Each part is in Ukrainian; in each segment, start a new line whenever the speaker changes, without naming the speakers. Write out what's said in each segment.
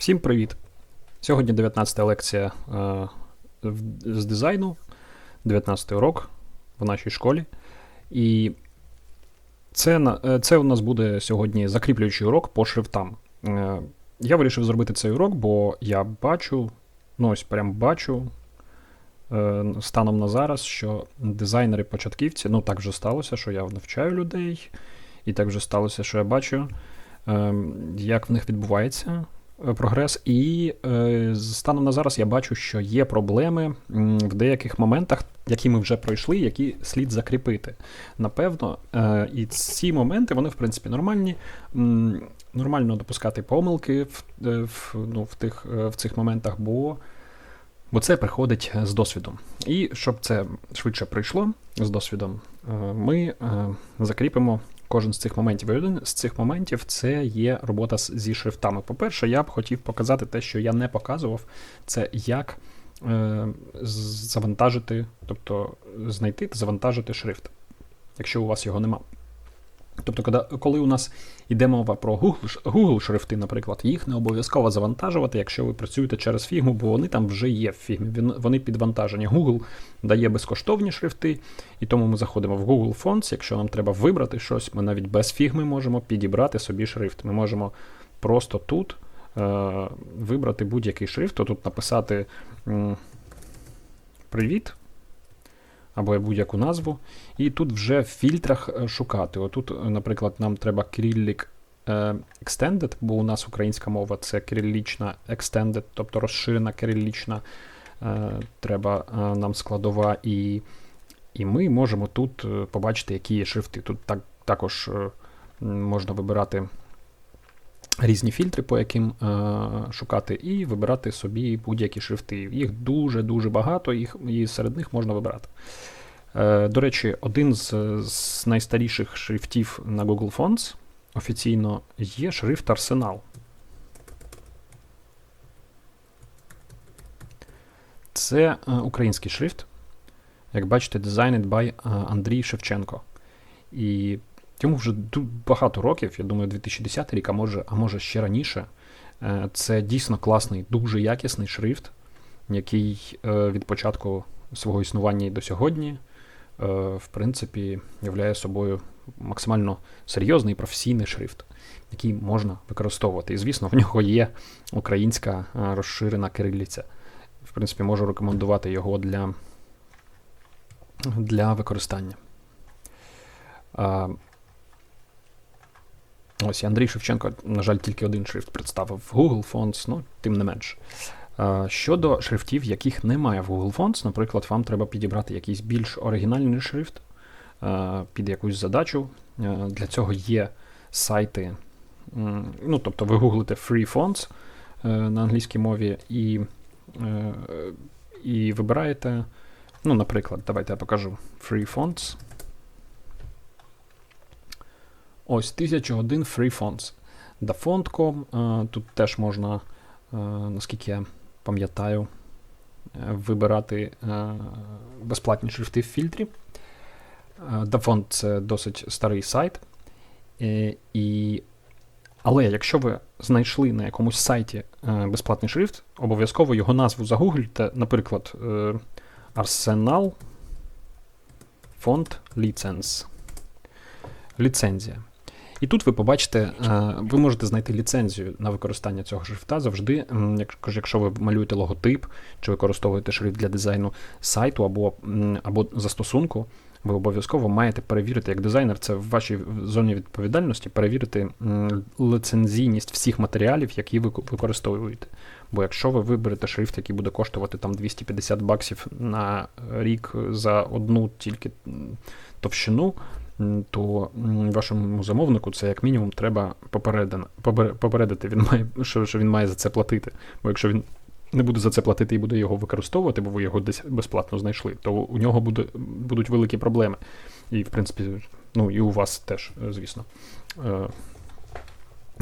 Всім привіт! Сьогодні 19 лекція е, з дизайну, 19 урок в нашій школі. І це, е, це у нас буде сьогодні закріплюючий урок по шрифтам. Е, Я вирішив зробити цей урок, бо я бачу, ну ось прям бачу е, станом на зараз, що дизайнери-початківці, ну так вже сталося, що я навчаю людей, і так вже сталося, що я бачу, е, як в них відбувається прогрес. І е, станом на зараз я бачу, що є проблеми в деяких моментах, які ми вже пройшли, які слід закріпити. Напевно, е, і ці моменти, вони, в принципі, нормальні. Нормально допускати помилки в, е, в, ну, в, тих, е, в цих моментах, бо, бо це приходить з досвідом. І щоб це швидше прийшло з досвідом, е, ми е, закріпимо кожен з цих моментів. І один з цих моментів це є робота зі шрифтами. По-перше, я б хотів показати те, що я не показував, це як е, завантажити, тобто знайти та завантажити шрифт, якщо у вас його нема. Тобто, коли, у нас йде мова про Google, шрифти, наприклад, їх не обов'язково завантажувати, якщо ви працюєте через фігму, бо вони там вже є в фігмі. Вони підвантажені. Google дає безкоштовні шрифти, і тому ми заходимо в Google Fonts. Якщо нам треба вибрати щось, ми навіть без фігми можемо підібрати собі шрифт. Ми можемо просто тут е, вибрати будь-який шрифт, тут написати Привіт. Або будь-яку назву. І тут вже в фільтрах е, шукати. Отут, е, наприклад, нам треба Cyrillic е, Extended, бо у нас українська мова це кирилічна Extended, тобто розширена кирилічна. Треба нам складова, і, і ми можемо тут побачити, які є шрифти. Тут так, також можна вибирати різні фільтри, по яким е, шукати, і вибирати собі будь-які шрифти. Їх дуже-дуже багато, їх, і серед них можна вибирати. Е, до речі, один з, з найстаріших шрифтів на Google Fonts офіційно є шрифт Арсенал. Це е, український шрифт. Як бачите, designed by е, Андрій Шевченко. І йому вже багато років, я думаю, 2010 рік, а може, а може ще раніше. Е, Це дійсно класний, дуже якісний шрифт, який е, від початку свого існування і до сьогодні, е, в принципі, являє собою максимально серйозний професійний шрифт, який можна використовувати. І, звісно, в нього є українська розширена кирилиця. В принципі, можу рекомендувати його для, для використання. Ось і Андрій Шевченко, на жаль, тільки один шрифт представив в Google Fonts, ну, тим не менш. Щодо шрифтів, яких немає в Google Fonts, наприклад, вам треба підібрати якийсь більш оригінальний шрифт під якусь задачу. Для цього є сайти. Ну, тобто ви гуглите Free Fonts е, на англійській мові і, е, і вибираєте. Ну, наприклад, давайте я покажу Free Fonts. Ось 1001 Free Fonts. Dafont.com. е, Тут теж можна, е, наскільки я пам'ятаю, е, вибирати безплатні шрифти в фільтрі. Dafont це досить старий сайт. І... Але якщо ви знайшли на якомусь сайті безплатний шрифт, обов'язково його назву загуглите, наприклад, Arsenal Font License. Ліцензія. І тут ви побачите, е, ви можете знайти ліцензію на використання цього шрифта завжди, якщо ви малюєте логотип чи використовуєте шрифт для дизайну сайту або, або застосунку, ви обов'язково маєте перевірити, як дизайнер, це в вашій зоні відповідальності, перевірити лицензійність всіх матеріалів, які ви використовуєте. Бо якщо ви виберете шрифт, який буде коштувати там 250 баксів на рік за одну тільки товщину, то вашому замовнику це як мінімум треба попередити, він має, що, що він має за це платити. Бо якщо він не буде за це платити і буде його використовувати, бо ви його десь безплатно знайшли, то у нього буде, будуть великі проблеми. І, в принципі, ну і у вас теж, е, звісно.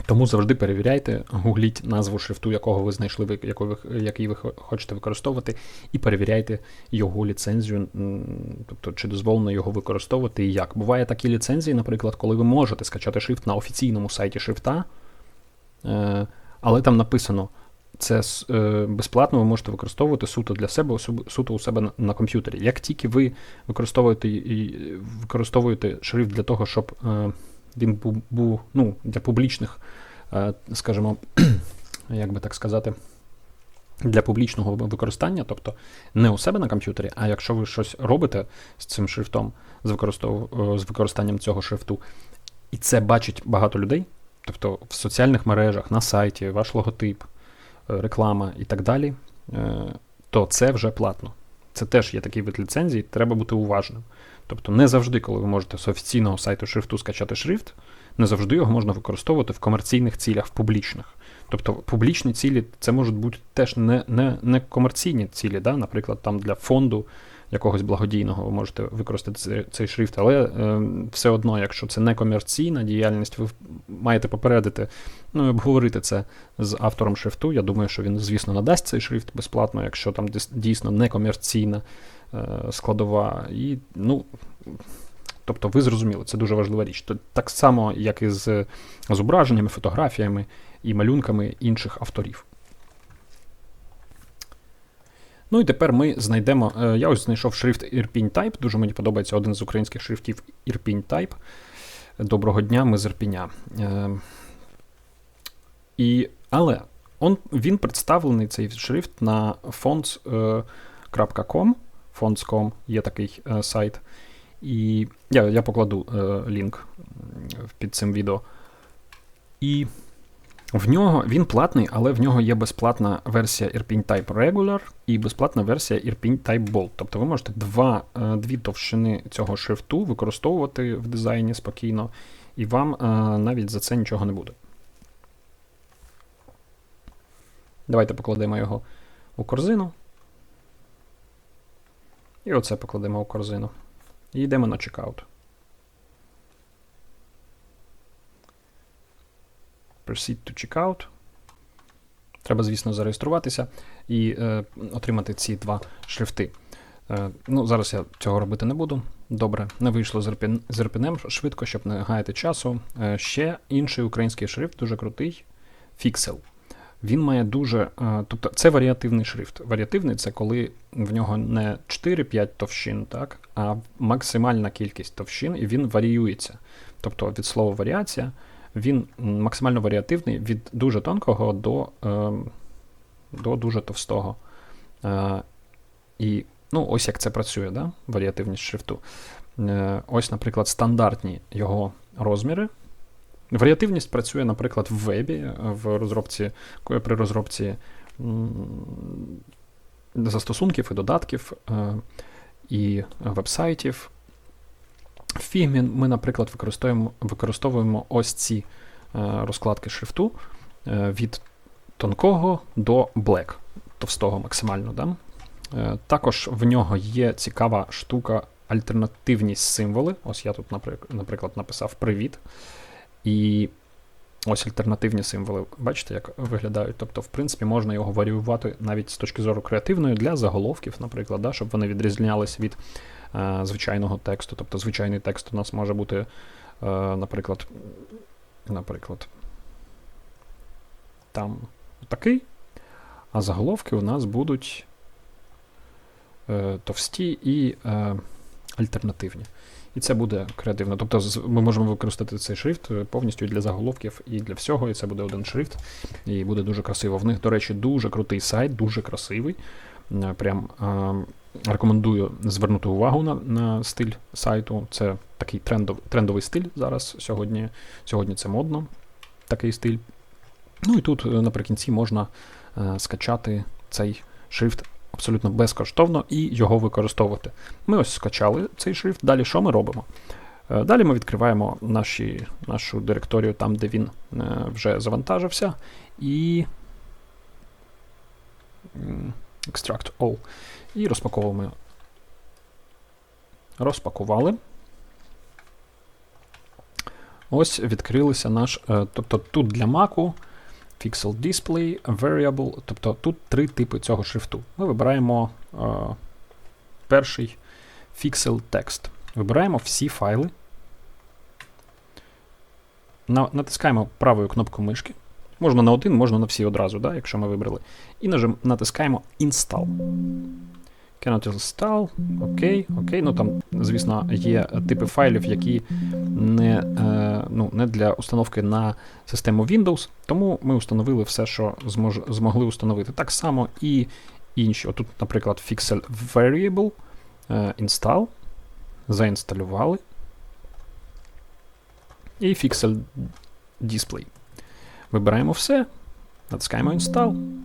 Тому завжди перевіряйте, гугліть назву шрифту, якого ви знайшли, який ви, хочете використовувати, і перевіряйте його ліцензію, тобто чи дозволено його використовувати і як. Буває такі ліцензії, наприклад, коли ви можете скачати шрифт на офіційному сайті шрифта, е, але там написано це е, безплатно ви можете використовувати суто для себе, суто у себе на, комп'ютері. Як тільки ви використовуєте, використовуєте шрифт для того, щоб е, він був, ну, для публічних, е, скажімо, як би так сказати, для публічного використання, тобто не у себе на комп'ютері, а якщо ви щось робите з цим шрифтом, з, е, з використанням цього шрифту, і це бачить багато людей, тобто в соціальних мережах, на сайті, ваш логотип, е, реклама і так далі, то це вже платно. Це теж є такий вид ліцензії, треба бути уважним. Тобто не завжди, коли ви можете з офіційного сайту шрифту скачати шрифт, не завжди його можна використовувати в комерційних цілях, в публічних. Тобто публічні цілі це можуть бути теж не, не, не комерційні цілі, да? наприклад, там для фонду якогось благодійного ви можете використати цей, шрифт, але е, все одно, якщо це не комерційна діяльність, ви маєте попередити, ну і обговорити це з автором шрифту. Я думаю, що він, звісно, надасть цей шрифт безплатно, якщо там дійсно не комерційна е, складова. І, ну, тобто, ви зрозуміли, це дуже важлива річ. Так само, як і з зображеннями, фотографіями і малюнками інших авторів. Ну і тепер ми знайдемо. е, Я ось знайшов шрифт Irpin Type. Дуже мені подобається один з українських шрифтів Irpin Type. Доброго дня, ми з Ірпіня. Е, І, але он, він представлений цей шрифт на fonts.com. Fonts.com є такий е, сайт. І я, я покладу е, лінк під цим відео. І в нього він платний, але в нього є безплатна версія Irpin Type Regular і безплатна версія Irpin Type Bold. Тобто ви можете два, е, дві товщини цього шрифту використовувати в дизайні спокійно, і вам е, навіть за це нічого не буде. Давайте покладемо його у корзину. І оце покладемо у корзину. І йдемо на чекаут. Proceed to checkout. Треба, звісно, зареєструватися і е, отримати ці два шрифти. Е, ну, Зараз я цього робити не буду. Добре, не вийшло з RPN швидко, щоб не гаяти часу. Е, ще інший український шрифт, дуже крутий Fixel. Він має дуже. е, тобто це варіативний шрифт. Варіативний це коли в нього не 4-5 товщин, так, а максимальна кількість товщин, і він варіюється. Тобто від слова варіація він максимально варіативний від дуже тонкого до, е, до дуже товстого. Е, і ну, ось як це працює, да? варіативність шрифту. Е, ось, наприклад, стандартні його розміри. Варіативність працює, наприклад, в вебі, в розробці, при розробці застосунків і додатків і вебсайтів. В ми, наприклад, використовуємо, використовуємо ось ці е, розкладки шрифту е, від тонкого до black, товстого максимально. Да? Е, також в нього є цікава штука альтернативність символи. Ось я тут, наприклад, написав привіт. І ось альтернативні символи. Бачите, як виглядають. Тобто, в принципі, можна його варіювати навіть з точки зору креативної для заголовків, наприклад, да, щоб вони відрізнялись від звичайного тексту. Тобто, звичайний текст у нас може бути, е, наприклад, наприклад, там такий, а заголовки у нас будуть е, товсті і е, альтернативні. І це буде креативно. Тобто ми можемо використати цей шрифт е, повністю для заголовків, і для всього, і це буде один шрифт, і буде дуже красиво. В них, до речі, дуже крутий сайт, дуже красивий. Е, Прям е, рекомендую звернути увагу на, на стиль сайту. Це такий трендов, трендовий стиль зараз. Сьогодні, сьогодні це модно, такий стиль. Ну і тут е, наприкінці можна е, скачати цей шрифт абсолютно безкоштовно і його використовувати. Ми ось скачали цей шрифт. Далі що ми робимо? Е, Далі ми відкриваємо наші, нашу директорію там, де він е, вже завантажився, і extract all. І розпаковуємо. Розпакували. Ось відкрилися наш. е, Тобто тут для Mac Pixel Display, Variable. Тобто тут три типи цього шрифту. Ми вибираємо е, перший Pixel Text. Вибираємо всі файли. На, натискаємо правою кнопкою мишки Можна на один, можна на всі одразу, да, якщо ми вибрали. І натискаємо Install. Cannot install. Окей, окей. Ну там, звісно, є типи файлів, які не, е, ну, не для установки на систему Windows, тому ми установили все, що змож, змогли установити. Так само і інші. Отут, наприклад, Pixel Variable е, Install. Заінсталювали. І Pixel Display. Вибираємо все, натискаємо Install.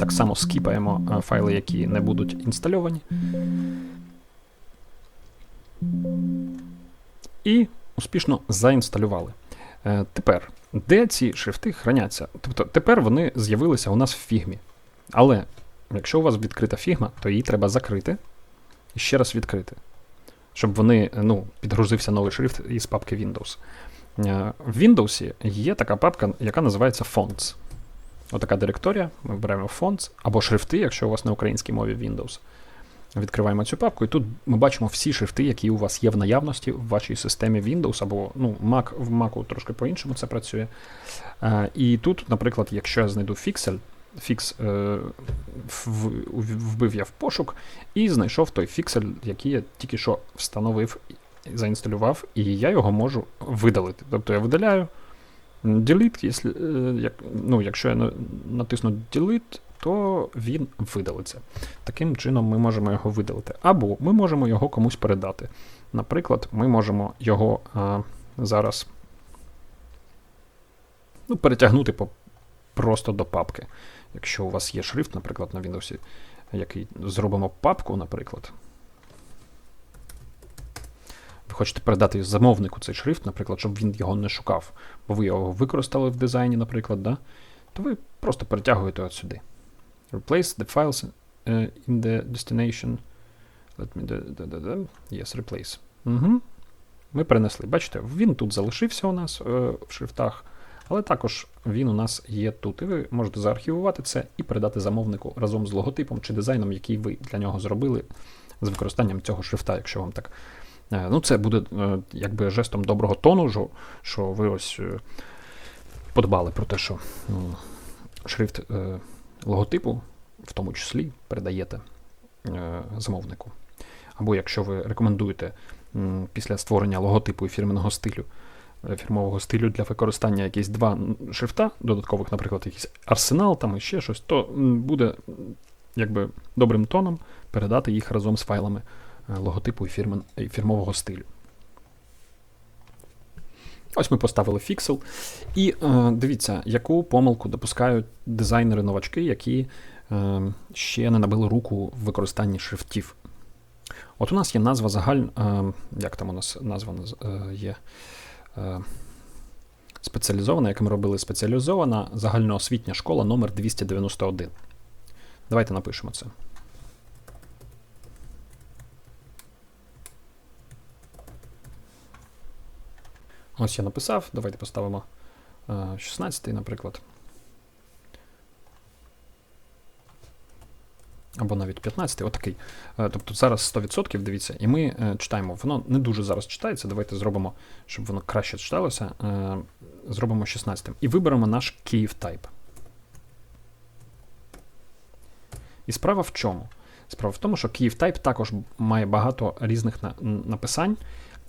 Так само скіпаємо е, файли, які не будуть інстальовані. І успішно заінсталювали. Е, Тепер, де ці шрифти храняться? Тобто тепер вони з'явилися у нас в фігмі. Але якщо у вас відкрита фігма, то її треба закрити і ще раз відкрити. Щоб вони, ну, підгрузився новий шрифт із папки Windows. Е, В Windows є така папка, яка називається Fonts. Отака директорія. Ми вибираємо Fonts або шрифти, якщо у вас на українській мові Windows. Відкриваємо цю папку, і тут ми бачимо всі шрифти, які у вас є в наявності в вашій системі Windows або ну, Mac, в Mac трошки по-іншому це працює. Е, і тут, наприклад, якщо я знайду Fixel, фікс е, в, вбив я в пошук і знайшов той фіксель, який я тільки що встановив, заінсталював, і я його можу видалити. Тобто я видаляю. Delete, якщо, е, як, ну, якщо я на- натисну Delete, то він видалиться. Таким чином ми можемо його видалити. Або ми можемо його комусь передати. Наприклад, ми можемо його а, зараз ну, перетягнути по, просто до папки. Якщо у вас є шрифт, наприклад, на Windows, який зробимо папку, наприклад. Хочете передати замовнику цей шрифт, наприклад, щоб він його не шукав, бо ви його використали в дизайні, наприклад, да? то ви просто перетягуєте от сюди. Replace the files in the destination. Let me da, da, da, da. Yes, replace. Угу. Ми перенесли. Бачите, він тут залишився у нас е, в шрифтах, але також він у нас є тут. І ви можете заархівувати це і передати замовнику разом з логотипом чи дизайном, який ви для нього зробили з використанням цього шрифта, якщо вам так. Е, Ну, це буде е, якби жестом доброго тону, що, ви ось е, подбали про те, що ну, шрифт логотипу, в тому числі, передаєте замовнику. Або якщо ви рекомендуєте після створення логотипу і фірменного стилю, фірмового стилю для використання якісь два шрифта, додаткових, наприклад, якийсь арсенал там і ще щось, то буде якби добрим тоном передати їх разом з файлами логотипу і, фірмен, фірмового стилю. Ось ми поставили фіксел. І е, дивіться, яку помилку допускають дизайнери-новачки, які е, ще не набили руку в використанні шрифтів. От у нас є назва загальна, е, як там у нас назва е, є е, спеціалізована, як ми робили спеціалізована загальноосвітня школа номер 291. Давайте напишемо це. Ось я написав, давайте поставимо е, 16, наприклад. Або навіть 15, отакий. Е, Тобто зараз 100%, дивіться, і ми е, читаємо. Воно не дуже зараз читається. Давайте зробимо, щоб воно краще читалося. е, Зробимо 16. І виберемо наш Kyiv Type. І справа в чому? Справа в тому, що Kyiv Type також має багато різних написань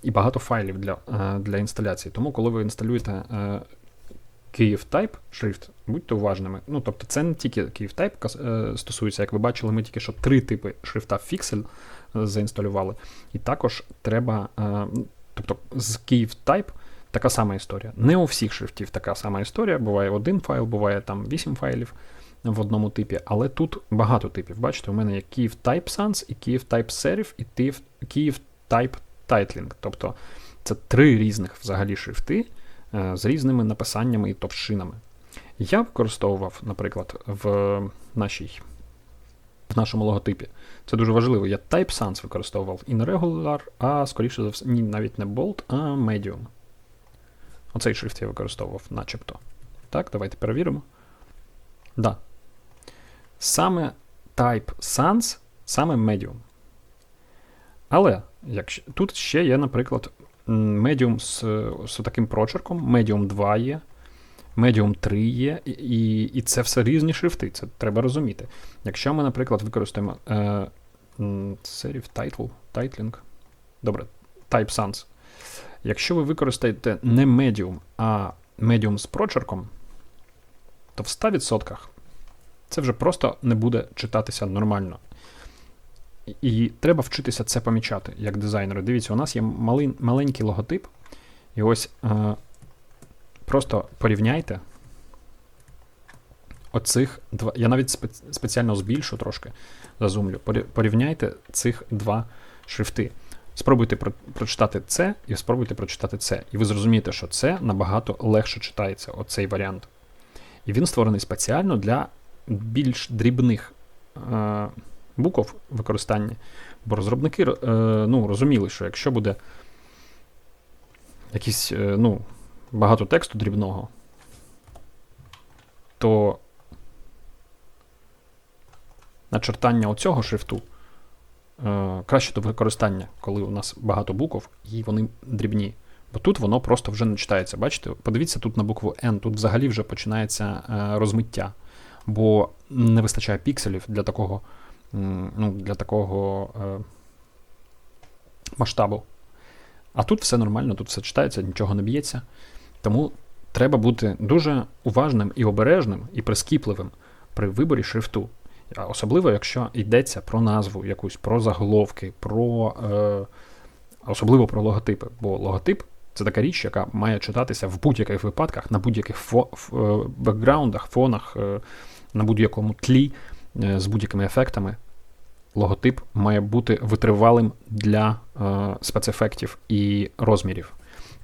і багато файлів для, е, для інсталяції. Тому, коли ви інсталюєте е, Kyiv Type шрифт, будьте уважними. Ну, тобто, це не тільки Kyiv Type е, стосується, як ви бачили, ми тільки що три типи шрифта Fixel заінсталювали. І також треба, тобто з Kyiv Type така сама історія. Не у всіх шрифтів така сама історія. Буває один файл, буває там вісім файлів в одному типі, але тут багато типів. Бачите, у мене є Kyiv Type Sans і Kyiv Type Serif і Kyiv Type Titling. Тобто це три різних взагалі шрифти е, з різними написаннями і товщинами. Я використовував, наприклад, в нашій. В нашому логотипі. Це дуже важливо. Я Type Sans використовував не Regular, а скоріше за все, ні, навіть не Bold, а Medium. Оцей шрифт я використовував, начебто. Так, давайте перевіримо. Да. Саме Type Sans, саме Medium. Але якщо, тут ще є, наприклад, м, Medium з, з таким прочерком, Medium 2 є, Medium 3 є, і, і, це все різні шрифти, це треба розуміти. Якщо ми, наприклад, використаємо е, serif title, titling, добре, Type Sans. Якщо ви використаєте не Medium, а Medium з прочерком, то в 100% це вже просто не буде читатися нормально. І- треба вчитися це помічати як дизайнери. Дивіться, у нас є малий, маленький логотип, і ось е, просто порівняйте оцих два. Я навіть спе- спеціально збільшу трошки, зазумлю. Порівняйте цих два шрифти. Спробуйте про- прочитати це і спробуйте прочитати це. І ви зрозумієте, що це набагато легше читається, оцей варіант. І він створений спеціально для більш дрібних е, букв використання. Бо розробники е, ну, розуміли, що якщо буде якийсь е, ну, багато тексту дрібного, то начертання оцього шрифту е, краще до використання, коли у нас багато букв і вони дрібні. Бо тут воно просто вже не читається. Бачите? Подивіться тут на букву N, тут взагалі вже починається розмиття, бо не вистачає пікселів для такого, ну, для такого е, масштабу. А тут все нормально, тут все читається, нічого не б'ється. Тому треба бути дуже уважним і обережним, і прискіпливим при виборі шрифту. Особливо, якщо йдеться про назву якусь, про заголовки, про, е, особливо про логотипи. Бо логотип це така річ, яка має читатися в будь-яких випадках, на будь-яких фо, е, бекграундах, фонах, е, на будь-якому тлі з будь-якими ефектами. Логотип має бути витривалим для е, спецефектів і розмірів.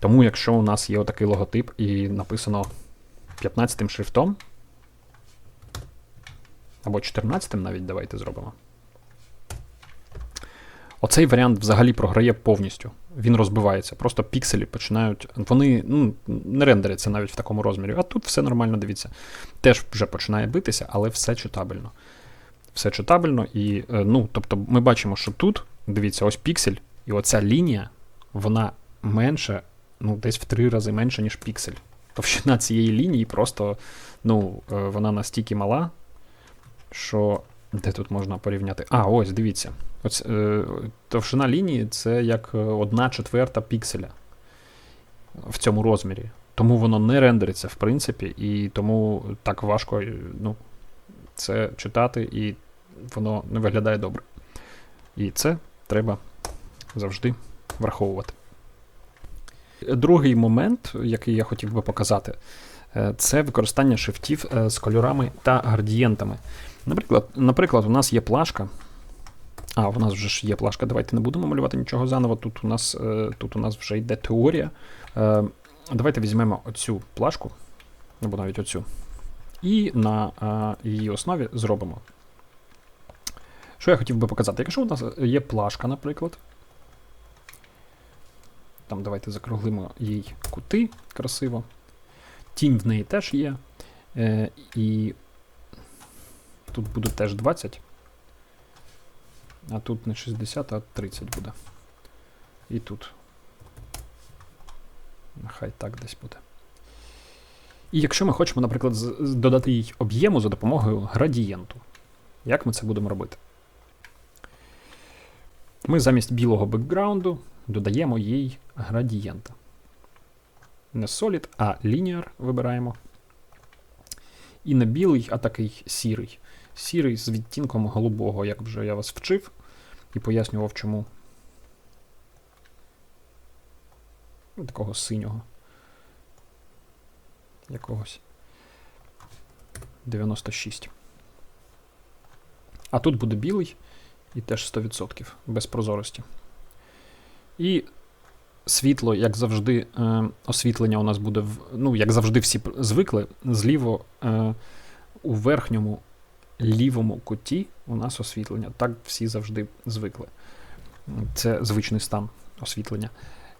Тому, якщо у нас є отакий логотип і написано 15 шрифтом, або 14 навіть давайте зробимо. Оцей варіант взагалі програє повністю. Він розбивається. Просто пікселі починають. Вони ну, не рендеряться навіть в такому розмірі. А тут все нормально, дивіться. Теж вже починає битися, але все читабельно. Все читабельно, і е, ну, тобто ми бачимо, що тут, дивіться, ось піксель, і оця лінія, вона менше, ну, десь в три рази менше, ніж піксель. Товщина цієї лінії просто, ну, е, вона настільки мала, що де тут можна порівняти? А, ось, дивіться. Ось, е, товщина лінії це як е, одна четверта пікселя в цьому розмірі. Тому воно не рендериться, в принципі, і тому так важко ну, це читати, і воно не виглядає добре. І це треба завжди враховувати. Другий момент, який я хотів би показати, е, це використання шрифтів е, з кольорами та градієнтами. Наприклад, наприклад, у нас є плашка. А, у нас вже ж є плашка. Давайте не будемо малювати нічого заново. Тут у нас, е, тут у нас вже йде теорія. Давайте візьмемо оцю плашку, або навіть оцю, і на її основі зробимо. Що я хотів би показати? Якщо у нас є плашка, наприклад. Там давайте закруглимо їй кути красиво. Тінь в неї теж є. Е, і тут буде теж 20. А тут не 60, а 30 буде. І тут. Нехай так десь буде. І якщо ми хочемо, наприклад, додати їй об'єму за допомогою градієнту, як ми це будемо робити? Ми замість білого бекграунду додаємо їй градієнта. Не Solid, а Linear вибираємо. І не білий, а такий сірий. Сірий з відтінком голубого, як вже я вас вчив і пояснював, чому. Ну, Такого синього. Якогось. 96. А тут буде білий і теж 100% без прозорості. І світло, як завжди, е, освітлення у нас буде, в, ну, як завжди, всі звикли, зліво е, у верхньому лівому куті у нас освітлення. Так всі завжди звикли. Це звичний стан освітлення.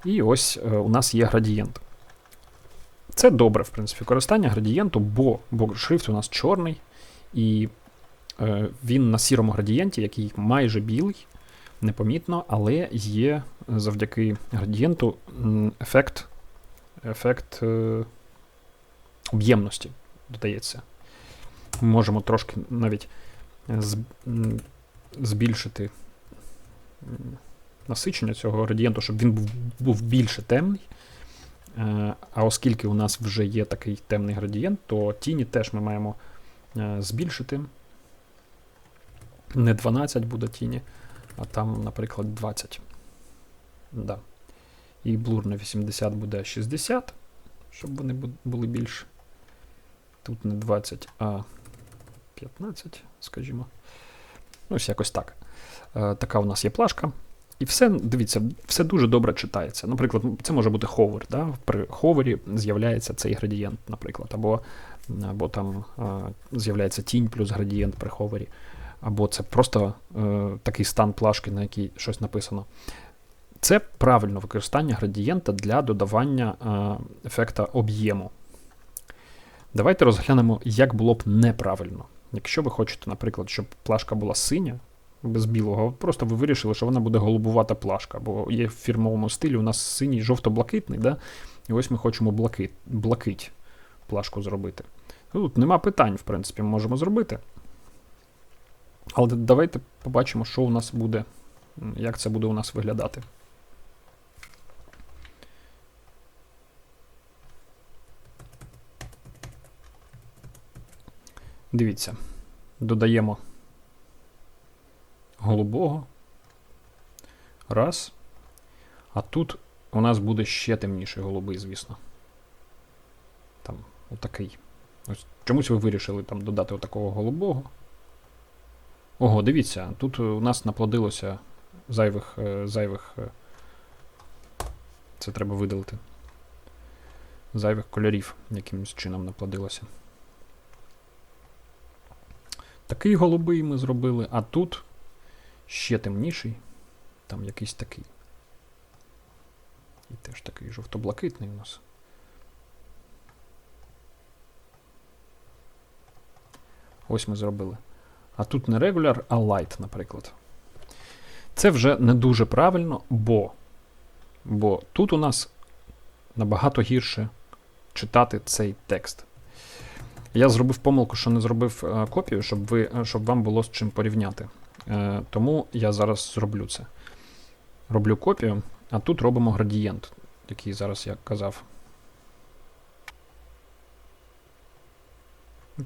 І ось е, у нас є градієнт. Це добре, в принципі, використання градієнту, бо, бо шрифт у нас чорний, і він на сірому градієнті, який майже білий, непомітно, але є завдяки градієнту ефект, ефект е, об'ємності додається. Ми можемо трошки навіть е, збільшити насичення цього градієнту, щоб він був, був більше темний. Е, А оскільки у нас вже є такий темний градієнт, то тіні теж ми маємо е, збільшити. Не 12 буде тіні, а там, наприклад, 20. Да. І блур на 80 буде 60, щоб вони були більше. Тут не 20, а 15, скажімо. Ну, ось якось так. Е, така у нас є плашка. І все, дивіться, все дуже добре читається. Наприклад, це може бути ховер. Да? При ховері з'являється цей градієнт, наприклад, або, або там е, з'являється тінь плюс градієнт при ховері, або це просто е, такий стан плашки, на якій щось написано. Це правильне використання градієнта для додавання е, ефекта об'єму. Давайте розглянемо, як було б неправильно. Якщо ви хочете, наприклад, щоб плашка була синя, без білого, просто ви вирішили, що вона буде голубувата плашка, бо є в фірмовому стилі у нас синій жовто-блакитний, да? і ось ми хочемо блакит, блакить плашку зробити. Тут нема питань, в принципі, ми можемо зробити. Але давайте побачимо, що у нас буде, як це буде у нас виглядати. Дивіться, додаємо голубого. Раз. А тут у нас буде ще темніший голубий, звісно. Там отакий. Ось чомусь ви вирішили там додати отакого голубого. Ого, дивіться, тут у нас наплодилося зайвих. е, зайвих е, це треба видалити. Зайвих кольорів якимось чином наплодилося. Такий голубий ми зробили, а тут ще темніший, там якийсь такий. І теж такий жовто-блакитний у нас. Ось ми зробили. А тут не regular, а light, наприклад. Це вже не дуже правильно, бо, бо тут у нас набагато гірше читати цей текст. Я зробив помилку, що не зробив е, копію, щоб, ви, е, щоб вам було з чим порівняти. Е, тому я зараз зроблю це. Роблю копію, а тут робимо градієнт, який зараз я казав.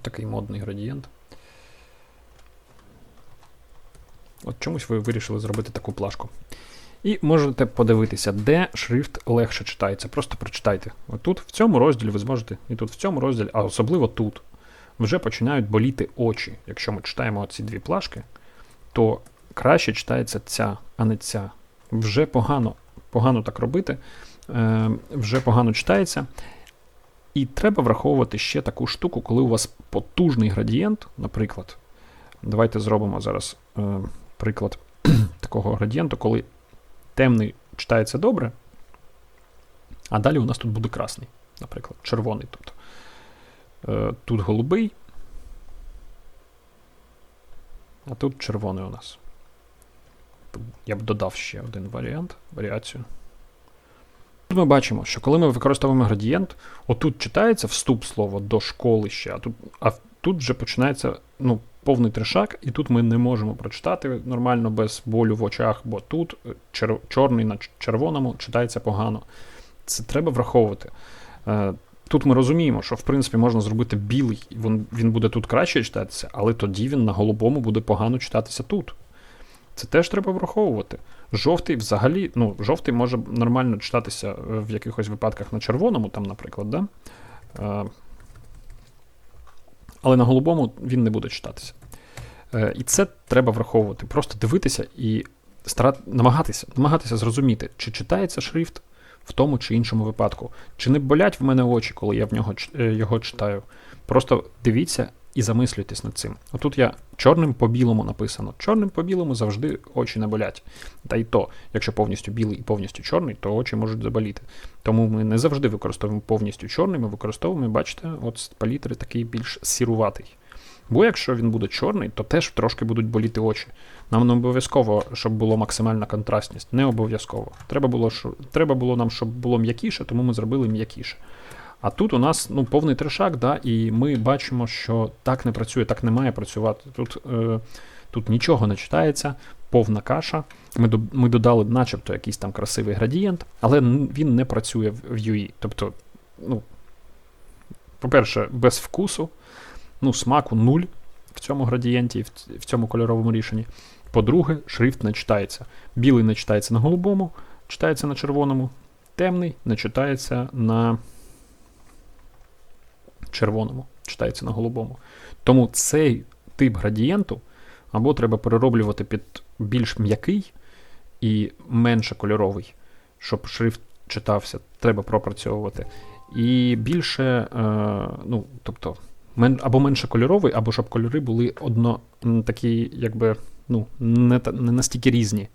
Такий модний градієнт. От чомусь ви вирішили зробити таку плашку. І можете подивитися, де шрифт легше читається. Просто прочитайте. Отут, в цьому розділі ви зможете, і тут в цьому розділі, а особливо тут, вже починають боліти очі. Якщо ми читаємо ці дві плашки, то краще читається ця, а не ця. Вже погано, погано так робити, е, вже погано читається. І треба враховувати ще таку штуку, коли у вас потужний градієнт, наприклад. Давайте зробимо зараз е, приклад такого градієнту, коли темний читається добре, а далі у нас тут буде красний, наприклад, червоний. Тобто. Тут голубий, а тут червоний у нас. Я б додав ще один варіант, варіацію. Тут ми бачимо, що коли ми використовуємо градієнт, отут читається вступ слова до школи ще, а тут, а тут вже починається ну, повний трешак, і тут ми не можемо прочитати нормально без болю в очах, бо тут е, чер- чорний на червоному читається погано. Це треба враховувати. Е, Тут ми розуміємо, що в принципі можна зробити білий, і він, він буде тут краще читатися, але тоді він на голубому буде погано читатися тут. Це теж треба враховувати. Жовтий взагалі, ну, жовтий може нормально читатися е, в якихось випадках на червоному, там, наприклад, да? Але на голубому він не буде читатися. Е, І це треба враховувати. Просто дивитися і старати, намагатися, намагатися зрозуміти, чи читається шрифт в тому чи іншому випадку. Чи не болять в мене очі, коли я в нього е, його читаю. Просто дивіться і замислюйтесь над цим. Отут я чорним по білому написано. Чорним по білому завжди очі не болять. Та й то, якщо повністю білий і повністю чорний, то очі можуть заболіти. Тому ми не завжди використовуємо повністю чорний, ми використовуємо, бачите, от палітри такий більш сіруватий. Бо якщо він буде чорний, то теж трошки будуть боліти очі. Нам не обов'язково, щоб було максимальна контрастність. Не обов'язково. Треба було, що, треба було нам, щоб було м'якіше, тому ми зробили м'якіше. А тут у нас ну, повний трешак, да, і ми бачимо, що так не працює, так не має працювати. Тут, е, тут нічого не читається, повна каша. Ми, ми додали, начебто, якийсь там красивий градієнт, але він не працює в, UI. Тобто, ну, по-перше, без вкусу, ну, смаку нуль в цьому градієнті, в, в цьому кольоровому рішенні. По-друге, шрифт не читається. Білий не читається на голубому, читається на червоному, темний не читається на червоному, читається на голубому. Тому цей тип градієнту або треба перероблювати під більш м'який і менше кольоровий, щоб шрифт читався, треба пропрацьовувати. І більше, е, ну, тобто, або менше кольоровий, або щоб кольори були одно такі, якби, ну, не, не настільки різні.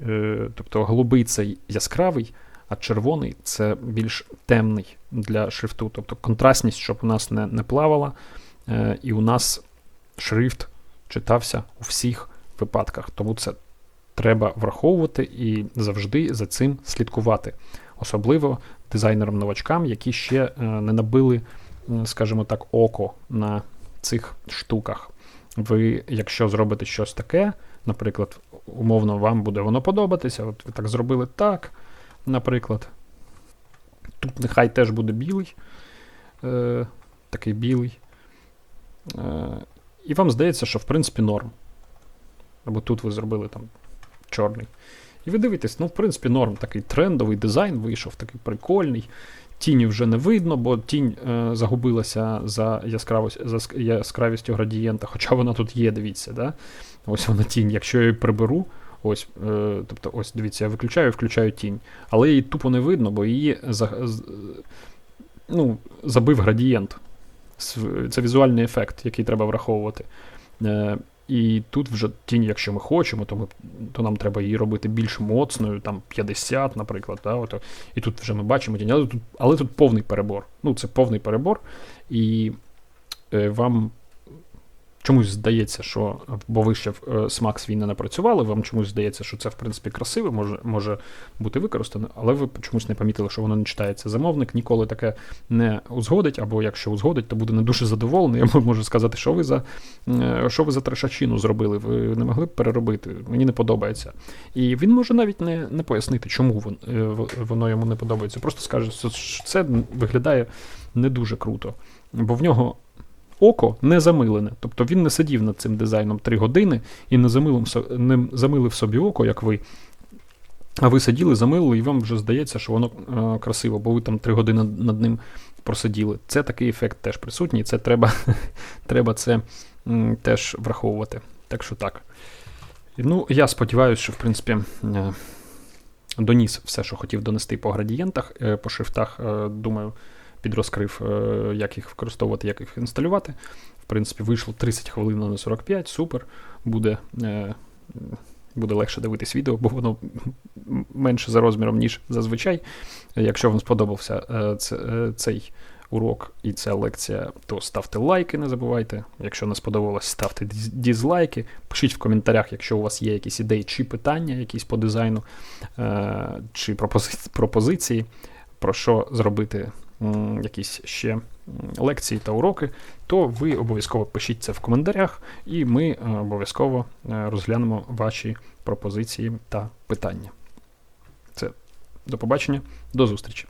Е, тобто голубий це яскравий, а червоний це більш темний для шрифту. Тобто контрастність, щоб у нас не, не плавала, е, і у нас шрифт читався у всіх випадках. Тому це треба враховувати і завжди за цим слідкувати. Особливо дизайнерам-новачкам, які ще е, не набили, скажімо так, око на цих штуках. Ви, якщо зробите щось таке, наприклад, умовно, вам буде воно подобатися, от ви так зробили так, наприклад. Тут нехай теж буде білий, е, такий білий. Е, і вам здається, що в принципі норм. Або тут ви зробили там чорний. І ви дивитесь, ну, в принципі, норм, такий трендовий дизайн вийшов, такий прикольний. Тіні вже не видно, бо тінь е, загубилася за, за яскравістю градієнта, хоча вона тут є, дивіться. Да? Ось вона тінь. Якщо я її приберу, ось, е, тобто, ось дивіться, я виключаю і включаю тінь. Але її тупо не видно, бо її за, ну, забив градієнт. Це візуальний ефект, який треба враховувати. Е, і тут вже тінь, якщо ми хочемо, то, ми, то нам треба її робити більш моцною, там 50, наприклад. Да, ото. І тут вже ми бачимо тінь, але тут, але тут повний перебор. Ну, це повний перебор, і е, вам чомусь здається, що бо ви ще е, смак свій не напрацювали, вам чомусь здається, що це в принципі красиво, може, може бути використано, але ви чомусь не помітили, що воно не читається. Замовник ніколи таке не узгодить, або якщо узгодить, то буде не дуже задоволений. Я можу сказати, що ви за е, що ви за трешачину зробили, ви не могли б переробити, мені не подобається. І він може навіть не, не пояснити, чому е, в- воно йому не подобається. Просто скаже, що це виглядає не дуже круто. Бо в нього око не замилене. Тобто він не сидів над цим дизайном 3 години і не замилив, не замилив собі око, як ви. А ви сиділи, замилили, і вам вже здається, що воно е, красиво, бо ви там 3 години над ним просиділи. Це такий ефект теж присутній, це треба, треба це м, теж враховувати. Так що так. Ну, я сподіваюся, що в принципі. е, Доніс все, що хотів донести по градієнтах, е, по шрифтах, е, думаю, підрозкрив, е, як їх використовувати, як їх інсталювати. В принципі, вийшло 30 хвилин а не 45, супер. Буде, е, буде легше дивитись відео, бо воно менше за розміром, ніж зазвичай. Якщо вам сподобався е, це- цей урок і ця лекція, то ставте лайки, не забувайте. Якщо не сподобалось, ставте дізлайки. Пишіть в коментарях, якщо у вас є якісь ідеї чи питання якісь по дизайну, чи пропозиції, про що зробити якісь ще лекції та уроки, то ви обов'язково пишіть це в коментарях, і ми е, обов'язково е, розглянемо ваші пропозиції та питання. Це до побачення, до зустрічі.